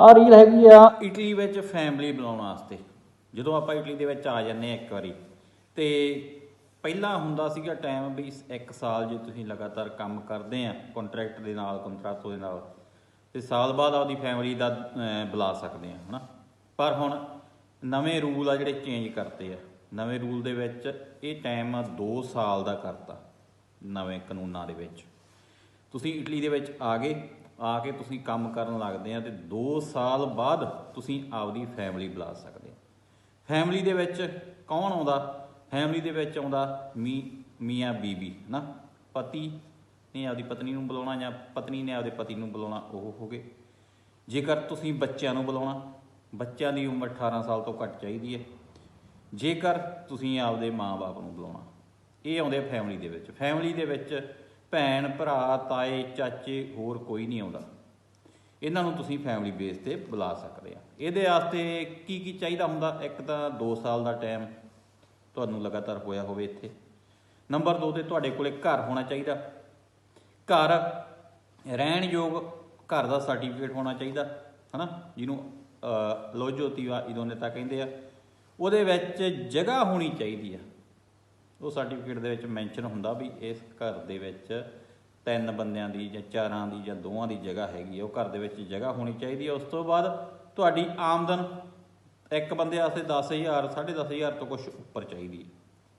ਆ ਰੀਲ ਹੈਗੀ ਆ। ਇਟਲੀ ਵਿੱਚ ਫੈਮਿਲੀ ਬੁਲਾਉਣ ਵਾਸਤੇ। ਜਦੋਂ ਆਪਾਂ ਇਟਲੀ ਦੇ ਵਿੱਚ ਆ ਜਾਂਦੇ ਜੰਨੇ ਇੱਕ ਵਾਰੀ, ਤੇ ਪਹਿਲਾਂ ਹੁੰਦਾ ਸੀਗਾ ਟਾਈਮ ਵੀ ਇੱਕ ਸਾਲ ਜੇ ਤੁਸੀਂ ਲਗਾਤਾਰ ਕੰਮ ਕਰਦੇ ਆ ਕੰਟਰੈਕਟ ਦੇ ਨਾਲ ਕੰਟਰੈਕਟੋ ਦੇ ਨਾਲ, ਤੇ ਸਾਲ ਬਾਅਦ ਆਪਦੀ ਫੈਮਿਲੀ ਦਾ ਬੁਲਾ ਸਕਦੇ ਆ ਹਨਾ? ਪਰ ਹੁਣ ਨਵੇਂ ਰੂਲ ਆ ਜਿਹੜੇ ਚੇਂਜ ਕਰਤੇ ਆ। ਨਵੇਂ ਰੂਲ ਦੇ ਵਿੱਚ ਇਹ ਟਾਈਮ 2 ਸਾਲ ਦਾ ਕਰਤਾ, ਨਵੇਂ ਕਾਨੂੰਨਾਂ ਦੇ ਵਿੱਚ। ਤੁਸੀਂ ਇਟਲੀ ਦੇ ਵਿੱਚ ਆ ਗਏ ਆ ਕੇ ਤੁਸੀਂ ਕੰਮ ਕਰਨ ਲੱਗਦੇ ਆ ਤੇ 2 ਸਾਲ ਬਾਅਦ ਤੁਸੀਂ ਆਪਦੀ ਫੈਮਿਲੀ ਬੁਲਾ ਸਕਦੇ ਆ। ਫੈਮਿਲੀ ਦੇ ਵਿੱਚ ਕੌਣ ਆਉਂਦਾ? ਫੈਮਿਲੀ ਦੇ ਵਿੱਚ ਆਉਂਦਾ ਮੀ, ਮੀਆਂ ਬੀਬੀ ਨਾ ਪਤੀ ਨੇ ਆਪਦੀ ਪਤਨੀ ਨੂੰ ਬੁਲਾਉਣਾ ਜਾਂ ਪਤਨੀ ਨੇ ਆਪਦੇ ਪਤੀ ਨੂੰ ਬੁਲਾਉਣਾ, ਉਹ ਹੋ ਗਏ। ਜੇਕਰ ਤੁਸੀਂ ਬੱਚਿਆਂ ਨੂੰ ਬੁਲਾਉਣਾ, ਬੱਚਿਆਂ ਦੀ ਉਮਰ 18 ਸਾਲ ਤੋਂ ਘੱਟ ਚਾਹੀਦੀ ਹੈ। ਜੇਕਰ ਤੁਸੀਂ ਆਪਦੇ ਮਾਂ-ਬਾਪ ਨੂੰ ਬੁਲਾਉਣਾ, ਇਹ ਆਉਂਦੇ ਫੈਮਿਲੀ ਦੇ ਵਿੱਚ। ਫੈਮਿਲੀ ਦੇ ਵਿੱਚ ਭੈਣ ਭਰਾ ਤਾਏ ਚਾਚੇ ਹੋਰ ਕੋਈ ਨਹੀਂ ਆਉਂਦਾ। ਇਹਨਾਂ ਨੂੰ ਤੁਸੀਂ ਫੈਮਿਲੀ ਬੇਸ ਤੇ ਬੁਲਾ ਸਕਦੇ ਆ। ਇਹਦੇ ਵਾਸਤੇ ਕੀ ਕੀ ਚਾਹੀਦਾ ਹੁੰਦਾ? ਇੱਕ ਤਾਂ 2 ਸਾਲ ਦਾ ਟਾਈਮ ਤੁਹਾਨੂੰ ਲਗਾਤਾਰ ਹੋਇਆ ਹੋਵੇ ਇੱਥੇ। ਨੰਬਰ 2 ਤੇ ਤੁਹਾਡੇ ਕੋਲੇ ਘਰ ਹੋਣਾ ਚਾਹੀਦਾ। ਘਰ ਰਹਿਣ ਯੋਗ ਘਰ ਦਾ ਸਰਟੀਫਿਕੇਟ ਹੋਣਾ ਚਾਹੀਦਾ ਹਨਾ? ਜਿਹਨੂੰ ਅਹ, ਲੋਜੋਤੀਵਾ ਇਦੋਨੇਤਾ ਕਹਿੰਦੇ ਆ। ਉਹਦੇ ਵਿੱਚ ਜਗ੍ਹਾ ਹੋਣੀ ਚਾਹੀਦੀ ਆ। ਉਹ ਸਰਟੀਫਿਕੇਟ ਦੇ ਵਿੱਚ ਮੈਂਸ਼ਨ ਹੁੰਦਾ ਵੀ ਇਸ ਘਰ ਦੇ ਵਿੱਚ ਤਿੰਨ ਬੰਦਿਆਂ ਦੀ ਜਾਂ ਚਾਰਾਂ ਦੀ ਜਾਂ ਦੋਵਾਂ ਦੀ ਜਗ੍ਹਾ ਹੈਗੀ ਆ। ਉਹ ਘਰ ਦੇ ਵਿੱਚ ਜਗ੍ਹਾ ਹੋਣੀ ਚਾਹੀਦੀ ਹੈ ਉਸ ਤੋਂ ਬਾਅਦ ਤੁਹਾਡੀ ਆਮਦਨ ਇੱਕ ਬੰਦੇ ਵਾਸਤੇ 10000 10500 ਤੋਂ ਕੁਝ ਉੱਪਰ ਚਾਹੀਦੀ ਹੈ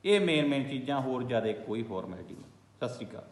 ਇਹ ਮੇਨ ਮੇਨ ਚੀਜ਼ਾਂ ਹੋਰ ਜ਼ਿਆਦਾ ਕੋਈ ਫਾਰਮੈਲਿਟੀ ਨਹੀਂ। ਸਤਿ ਸ਼੍ਰੀ ਅਕਾਲ।